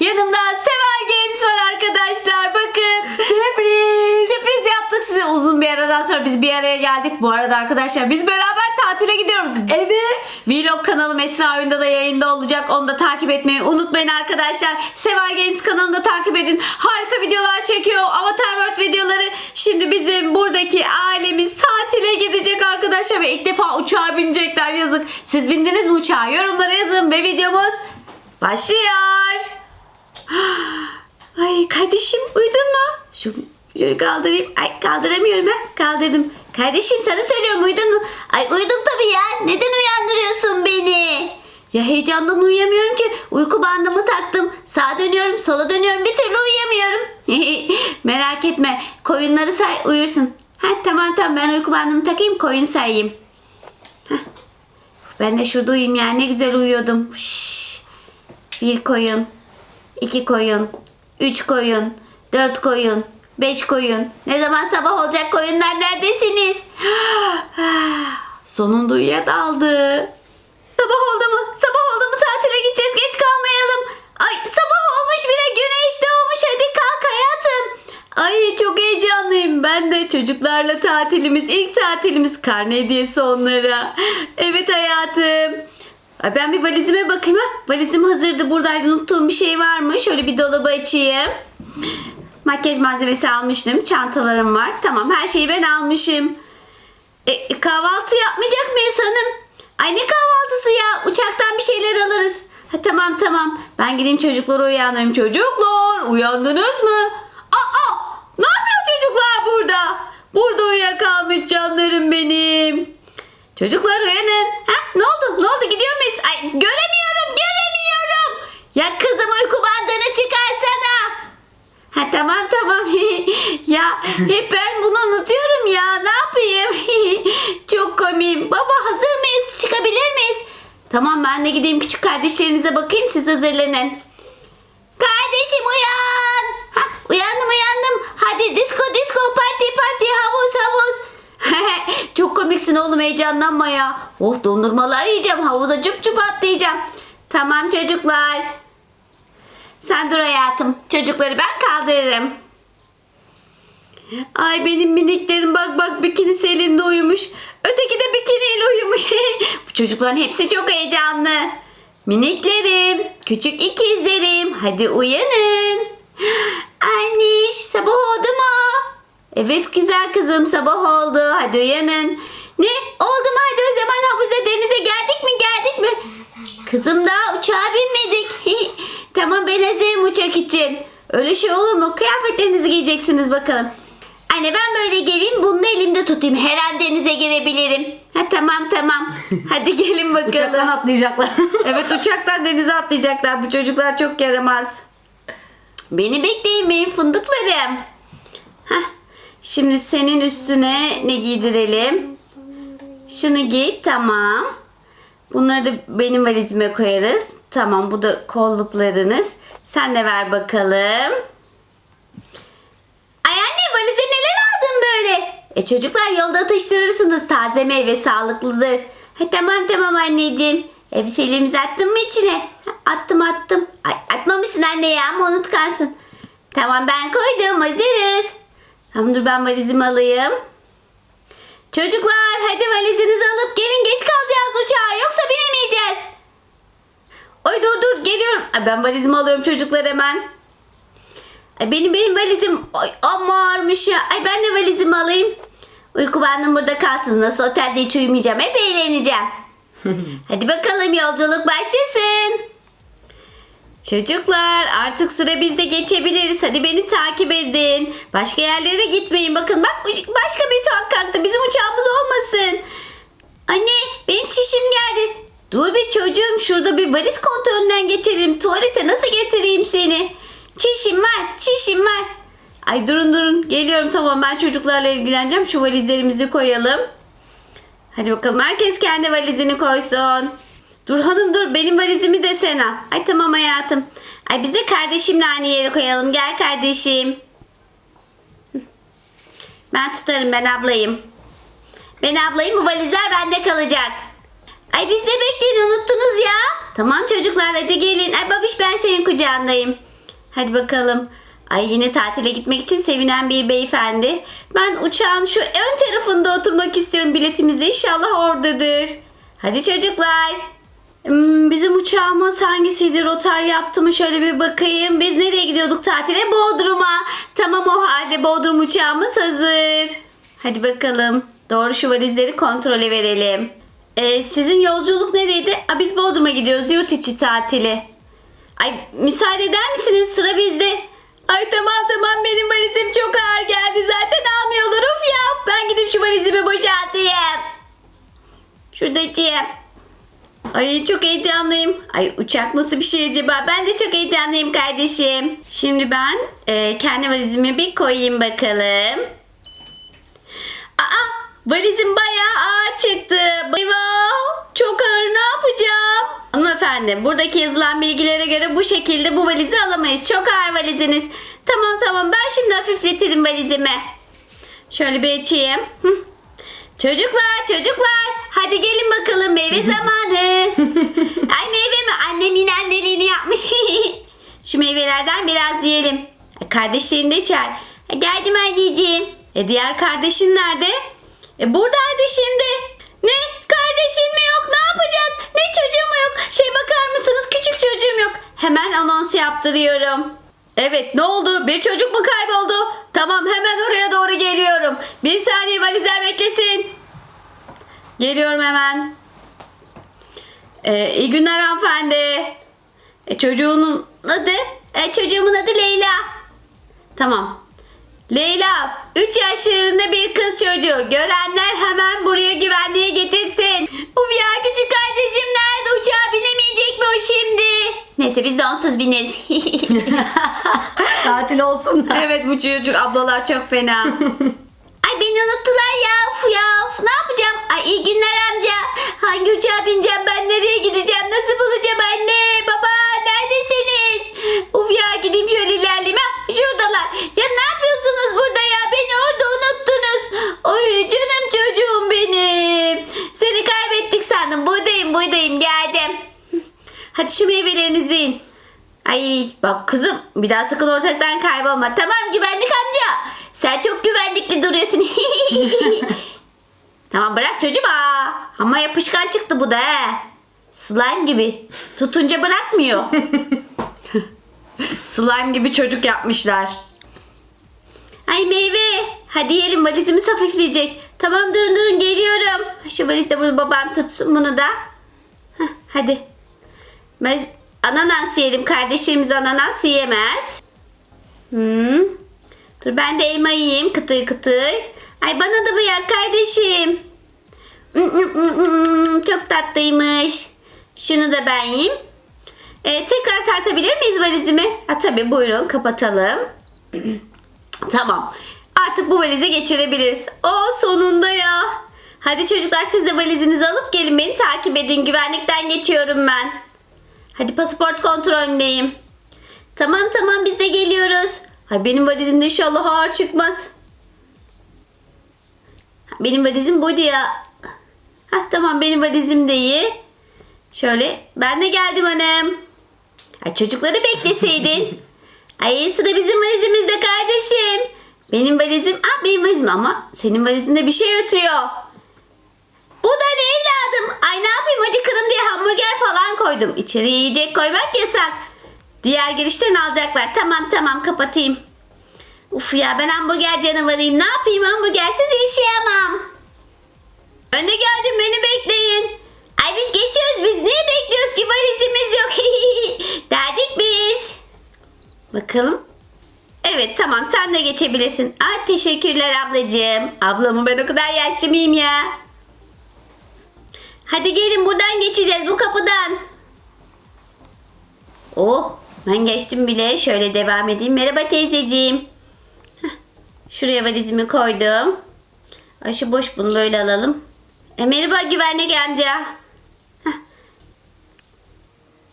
Yanımda Seval Games var arkadaşlar. Bakın. Sürpriz. Sürpriz yaptık size uzun bir aradan sonra biz bir araya geldik. Bu arada arkadaşlar biz beraber tatile gidiyoruz. Evet. Vlog kanalım Esra Oyunda da yayında olacak. Onu da takip etmeyi unutmayın arkadaşlar. Seval Games kanalını da takip edin. Harika videolar çekiyor. Avatar World videoları. Şimdi bizim buradaki ailemiz tatile gidecek arkadaşlar. Ve ilk defa uçağa binecekler yazık. Siz bindiniz mi uçağa? Yorumlara yazın ve videomuz başlıyor. Ay kardeşim uyudun mu? Şu şöyle kaldırayım. Ay kaldıramıyorum ha. Kaldırdım. Kardeşim sana söylüyorum uyudun mu? Ay uyudum tabii ya. Neden uyandırıyorsun beni? Ya heyecandan uyuyamıyorum ki. Uyku bandımı taktım. Sağa dönüyorum, sola dönüyorum. Bir türlü uyuyamıyorum. Merak etme. Koyunları say uyursun. Ha tamam tamam ben uyku bandımı takayım koyun sayayım. Heh. Ben de şurada uyuyayım ya. Ne güzel uyuyordum. Şşş. Bir koyun. İki koyun. Üç koyun. Dört koyun. Beş koyun. Ne zaman sabah olacak koyunlar neredesiniz? Sonunda uyuyadaldı. Sabah oldu mu? Sabah oldu mu tatile gideceğiz geç kalmayalım. Ay sabah olmuş bile güneş doğmuş hadi kalk hayatım. Ay çok heyecanlıyım ben de çocuklarla tatilimiz ilk tatilimiz karne hediyesi onlara. Evet hayatım. Ben bir valizime bakayım ha. Valizim hazırdı buradaydı unuttuğum bir şey var mı? Şöyle bir dolabı açayım. Makyaj malzemesi almıştım. Çantalarım var. Tamam her şeyi ben almışım. E, kahvaltı yapmayacak mıyız hanım? Ay ne kahvaltısı ya? Uçaktan bir şeyler alırız. Ha, tamam tamam. Ben gideyim çocukları uyandırayım. Çocuklar uyandınız mı? Aa! Ne yapıyor çocuklar burada? Burada uyuyakalmış canlarım benim. Çocuklar uyanın. Ha, ne oldu? Ne oldu? Gidiyor muyuz? Ay göremiyorum, göremiyorum. Ya kızım uyku bandını çıkarsana. Ha tamam tamam. ya hep ben bunu unutuyorum ya. Ne yapayım? Çok komiyim. Baba hazır mıyız? Çıkabilir miyiz? Tamam ben de gideyim küçük kardeşlerinize bakayım siz hazırlanın. Kardeşim uyan. Ha, uyandım uyandım. Hadi disco disco parti parti havuz havuz. Çok komiksin oğlum heyecanlanma ya. Oh dondurmalar yiyeceğim havuza cüp cüp atlayacağım. Tamam çocuklar. Sen dur hayatım. Çocukları ben kaldırırım. Ay benim miniklerim bak bak bikinisi elinde uyumuş. Öteki de bikiniyle uyumuş. Bu çocukların hepsi çok heyecanlı. Miniklerim, küçük ikizlerim hadi uyanın. Anniş sabah oldu mu? Evet güzel kızım sabah oldu hadi uyanın. Ne oldu mu hadi o zaman havuza denize geldik mi geldik mi? Kızım daha uçağa binmedik. tamam ben hazırım uçak için. Öyle şey olur mu? Kıyafetlerinizi giyeceksiniz bakalım. Anne ben böyle geleyim bunu da elimde tutayım. Her an denize girebilirim. Ha tamam tamam. Hadi gelin bakalım. Uçaktan atlayacaklar. Evet uçaktan denize atlayacaklar. Bu çocuklar çok yaramaz. Beni bekleyin benim fındıklarım. Heh. Şimdi senin üstüne ne giydirelim? Şunu giy tamam. Bunları da benim valizime koyarız. Tamam bu da kolluklarınız. Sen de ver bakalım. Ay anne valize neler aldın böyle? E çocuklar yolda atıştırırsınız. Taze meyve sağlıklıdır. Ha, tamam tamam anneciğim. Elbiselerimizi attın mı içine? Attım attım. Ay atmamışsın anne ya ama unutkansın. Tamam ben koydum hazırız. Tamam dur ben valizimi alayım. Çocuklar hadi valizinizi alıp gelin geç kalacağız uçağa yoksa binemeyeceğiz. Oy dur dur geliyorum. Ay, ben valizimi alıyorum çocuklar hemen. Ay, benim benim valizim ay, amma ağırmış ya. Ay ben de valizimi alayım. Uyku bandım burada kalsın. Nasıl otelde hiç uyumayacağım. Hep eğleneceğim. Hadi bakalım yolculuk başlasın. Çocuklar artık sıra bizde geçebiliriz. Hadi beni takip edin. Başka yerlere gitmeyin. Bakın bak başka bir uçak kalktı. Bizim uçağımız olmasın. Anne benim çişim geldi. Dur bir çocuğum şurada bir valiz kontrolünden getiririm. Tuvalete nasıl getireyim seni? Çişim var çişim var. Ay durun durun geliyorum tamam ben çocuklarla ilgileneceğim. Şu valizlerimizi koyalım. Hadi bakalım herkes kendi valizini koysun. Dur hanım dur benim valizimi de sen al. Ay tamam hayatım. Ay biz de kardeşimle aynı yere koyalım. Gel kardeşim. Ben tutarım ben ablayım. Ben ablayım bu valizler bende kalacak. Ay biz de bekleyin unuttunuz ya. Tamam çocuklar hadi gelin. Ay babiş ben senin kucağındayım. Hadi bakalım. Ay yine tatile gitmek için sevinen bir beyefendi. Ben uçağın şu ön tarafında oturmak istiyorum. Biletimiz de inşallah oradadır. Hadi çocuklar. Hmm, bizim uçağımız hangisiydi? Rotar yaptı mı? Şöyle bir bakayım. Biz nereye gidiyorduk tatile? Bodrum'a. Tamam o halde Bodrum uçağımız hazır. Hadi bakalım. Doğru şu valizleri kontrole verelim. Ee, sizin yolculuk nereydi? Aa, biz Bodrum'a gidiyoruz. Yurt içi tatili. Ay müsaade eder misiniz? Sıra bizde. Ay tamam tamam benim valizim çok ağır geldi. Zaten almıyorlar. Of ya. Ben gidip şu valizimi boşaltayım. Şurada açayım. Ay çok heyecanlıyım. Ay uçak nasıl bir şey acaba? Ben de çok heyecanlıyım kardeşim. Şimdi ben e, kendi valizimi bir koyayım bakalım. Aa valizim bayağı ağır çıktı. Eyvah çok ağır ne yapacağım? Hanımefendi buradaki yazılan bilgilere göre bu şekilde bu valizi alamayız. Çok ağır valiziniz. Tamam tamam ben şimdi hafifletirim valizimi. Şöyle bir açayım. Hı. Çocuklar çocuklar hadi gelin bakalım meyve zamanı. Ay meyve mi? Annem yine anneliğini yapmış. Şu meyvelerden biraz yiyelim. Kardeşlerini de çağır. Geldim anneciğim. E diğer kardeşin nerede? E buradaydı şimdi. Ne? Kardeşin mi yok? Ne yapacağız? Ne çocuğum yok? Şey bakar mısınız? Küçük çocuğum yok. Hemen anons yaptırıyorum. Evet ne oldu? Bir çocuk mu kayboldu? Tamam hemen oraya doğru geliyorum. Bir saniye valizler beklesin. Geliyorum hemen. Ee, iyi günler hanımefendi. E, çocuğunun adı? E, çocuğumun adı Leyla. Tamam. Leyla 3 yaşlarında bir kız çocuğu. Görenler hemen buraya güvenliğe getirsin. Uf ya küçük kardeşim nerede? Uçağa binemeyecek mi o şimdi? Neyse biz de onsuz bineriz. Tatil olsun da. evet bu çocuk ablalar çok fena. Ay beni unuttular ya. Uf ya. Uf, ne yapacağım? Ay iyi günler amca. Hangi uçağa bineceğim ben? Nereye gideceğim? Nasıl bulacağım anne? Baba neredesiniz? Uf ya gideyim şöyle ilerleyeyim. Ha, şuradalar. Ya ne yapıyorsunuz burada ya? Beni orada unuttunuz. Oy canım çocuğum benim. Seni kaybettik sandım. Buradayım buradayım geldim. Hadi şu meyvelerinizi yiyin. Ay bak kızım bir daha sakın ortalıktan kaybolma. Tamam güvenlik amca. Sen çok güvenlikli duruyorsun. tamam bırak çocuğum. Aa, ama yapışkan çıktı bu da he. Slime gibi. Tutunca bırakmıyor. Slime gibi çocuk yapmışlar. Ay meyve. Hadi yiyelim valizimiz hafifleyecek. Tamam durun durun geliyorum. Şu valizde bunu babam tutsun bunu da. Heh, hadi. Biz ananas yiyelim. Kardeşlerimiz ananas yiyemez. Hmm. Dur ben de elma yiyeyim kıtır kıtır. Ay bana da bırak kardeşim. Hmm, hmm, hmm, Çok tatlıymış. Şunu da ben yiyeyim. Ee, tekrar tartabilir miyiz valizimi? Ha tabii buyurun kapatalım. tamam. Artık bu valizi geçirebiliriz. O sonunda ya. Hadi çocuklar siz de valizinizi alıp gelin beni takip edin. Güvenlikten geçiyorum ben. Hadi pasaport kontrolündeyim. Tamam tamam biz de geliyoruz. Ay benim valizimde inşallah ağır çıkmaz. Benim valizim buydu ya. Hah tamam benim valizim de iyi. Şöyle ben de geldim hanım. Ay çocukları bekleseydin. Ay sıra bizim valizimizde kardeşim. Benim valizim, ah benim valizim ama senin valizinde bir şey ötüyor. Bu da ne evladım? Ay ne yapayım acıkırım diye hamburger falan koydum. İçeri yiyecek koymak yasak. Diğer girişten alacaklar. Tamam tamam kapatayım. Uf ya ben hamburger canavarıyım. Ne yapayım hamburgersiz yaşayamam. Ben de geldim beni bekleyin. Ay biz geçiyoruz biz. Niye bekliyoruz ki valizimiz yok. Derdik biz. Bakalım. Evet tamam sen de geçebilirsin. Ay teşekkürler ablacığım. Ablamı ben o kadar yaşlı mıyım ya? Hadi gelin buradan geçeceğiz bu kapıdan. Oh ben geçtim bile. Şöyle devam edeyim. Merhaba teyzeciğim. Şuraya valizimi koydum. Ay şu boş bunu böyle alalım. E, merhaba güvenlik amca. Heh.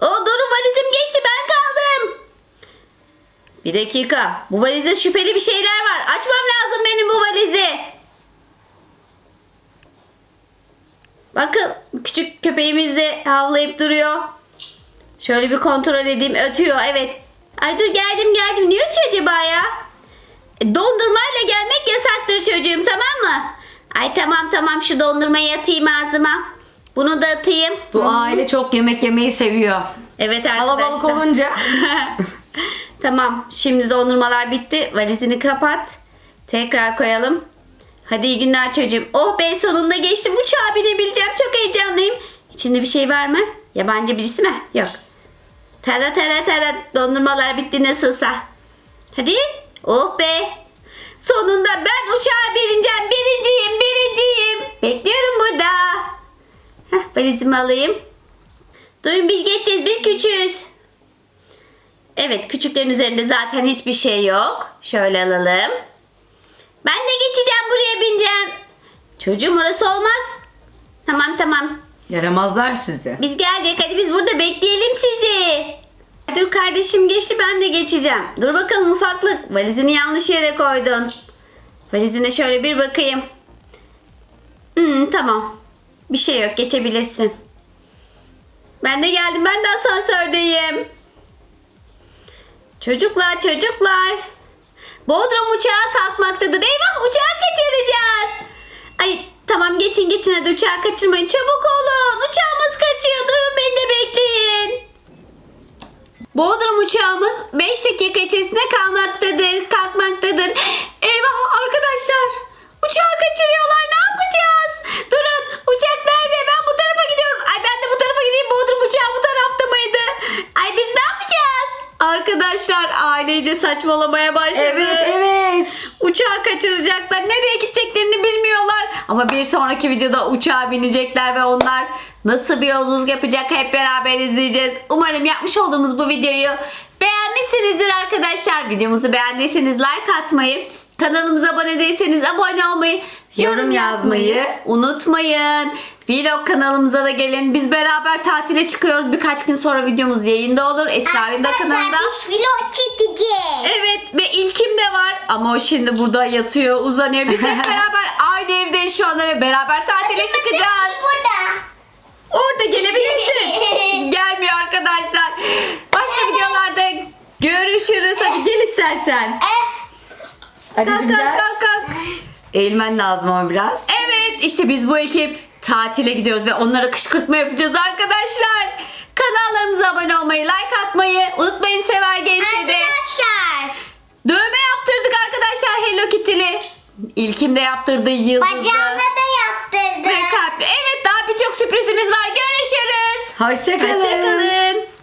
O durun valizim geçti ben kaldım. Bir dakika. Bu valizde şüpheli bir şeyler var. Açmam lazım benim bu valizi. Bakın küçük köpeğimiz de havlayıp duruyor. Şöyle bir kontrol edeyim. Ötüyor evet. Ay dur geldim geldim. Niye ötüyor acaba ya? E, Dondurmayla gelmek yasaktır çocuğum tamam mı? Ay tamam tamam şu dondurmayı atayım ağzıma. Bunu da atayım. Bu aile çok yemek yemeyi seviyor. Evet arkadaşlar. Kalabalık olunca. tamam şimdi dondurmalar bitti. Valizini kapat. Tekrar koyalım. Hadi iyi günler çocuğum. Oh be sonunda geçtim. Uçağa binebileceğim. Çok heyecanlıyım. İçinde bir şey var mı? Yabancı birisi mi? Yok. Tara tara tara dondurmalar bitti nasılsa. Hadi. Oh be. Sonunda ben uçağa bineceğim. Birinciyim birinciyim. Bekliyorum burada. Heh, valizimi alayım. Duyun biz geçeceğiz. Biz küçüğüz. Evet küçüklerin üzerinde zaten hiçbir şey yok. Şöyle alalım. Ben de geçeceğim buraya bineceğim. Çocuğum orası olmaz. Tamam tamam. Yaramazlar sizi. Biz geldik hadi biz burada bekleyelim sizi. Ben de geçeceğim. Dur bakalım ufaklık. Valizini yanlış yere koydun. Valizine şöyle bir bakayım. Hmm, tamam. Bir şey yok geçebilirsin. Ben de geldim ben de asansördeyim. Çocuklar çocuklar. Bodrum uçağı kalkmaktadır. Eyvah uçağı kaçıracağız. Ay tamam geçin geçin hadi uçağı kaçırmayın. Çabuk olun. Uçağımız kaçıyor. Durun beni de bekleyin. Bodrum uçağımız 5 dakika içerisinde kalmaktadır. Kalkmaktadır. Eyvah arkadaşlar. Uçağı kaçırıyorlar. Ne yapacağız? Durun. Uçak nerede? Ben bu tarafa gidiyorum. Ay ben de bu tarafa gideyim. Bodrum uçağı bu tarafta mıydı? Ay biz ne yapacağız? Arkadaşlar ailece saçmalamaya başladı. Evet evet. Uçağı kaçıracaklar. Nereye gideceklerini bilmiyorlar. Ama bir sonraki videoda uçağa binecekler ve onlar nasıl bir yolculuk yapacak hep beraber izleyeceğiz. Umarım yapmış olduğumuz bu videoyu beğenmişsinizdir arkadaşlar. Videomuzu beğendiyseniz like atmayı, kanalımıza abone değilseniz abone olmayı, Yorum yazmayı unutmayın. Vlog kanalımıza da gelin. Biz beraber tatile çıkıyoruz. Birkaç gün sonra videomuz yayında olur. Esra'nın da kanalında. biz vlog çekeceğiz. Evet ve ilkim de var ama o şimdi burada yatıyor, uzanıyor. Biz hep beraber aynı evdeyiz şu anda ve beraber tatile çıkacağız. Burada. Orada gelebilirsin. Gelmiyor arkadaşlar. Başka videolarda görüşürüz. Hadi gel istersen. Kalk Anneciğim kalk gel. kalk kalk. Eğilmen lazım ama biraz. Evet işte biz bu ekip tatile gidiyoruz ve onlara kışkırtma yapacağız arkadaşlar. Kanallarımıza abone olmayı, like atmayı unutmayın Sever Games'e de. Arkadaşlar. Dövme yaptırdık arkadaşlar Hello Kitty'li. İlkim de yaptırdı yıldızlı. Bacağına da yaptırdı. Ve kalpli. Evet daha birçok sürprizimiz var. Görüşürüz. Hoşçakalın. Hoşçakalın.